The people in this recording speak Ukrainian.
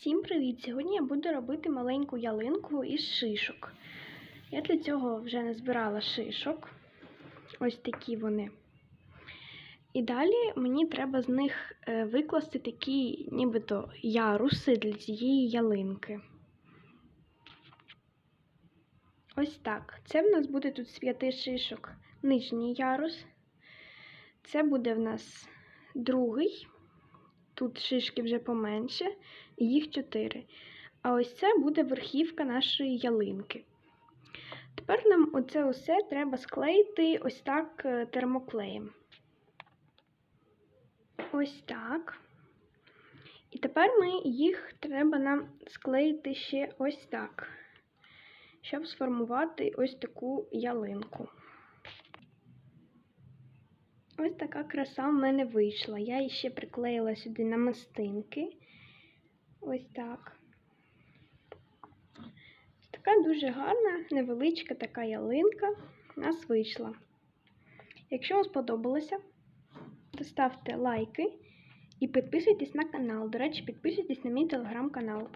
Всім привіт! Сьогодні я буду робити маленьку ялинку із шишок. Я для цього вже назбирала шишок. Ось такі вони. І далі мені треба з них е, викласти такі нібито яруси для цієї ялинки. Ось так. Це в нас буде тут з п'яти шишок нижній ярус. Це буде в нас другий. Тут шишки вже поменше, їх чотири. А ось це буде верхівка нашої ялинки. Тепер нам оце усе треба склеїти ось так е, термоклеєм. Ось так. І тепер ми їх треба нам склеїти ще ось так, щоб сформувати ось таку ялинку. Ось така краса в мене вийшла. Я її ще приклеїла сюди намистинки. Ось так. Така дуже гарна, невеличка така ялинка у нас вийшла. Якщо вам сподобалося, то ставте лайки і підписуйтесь на канал. До речі, підписуйтесь на мій телеграм-канал.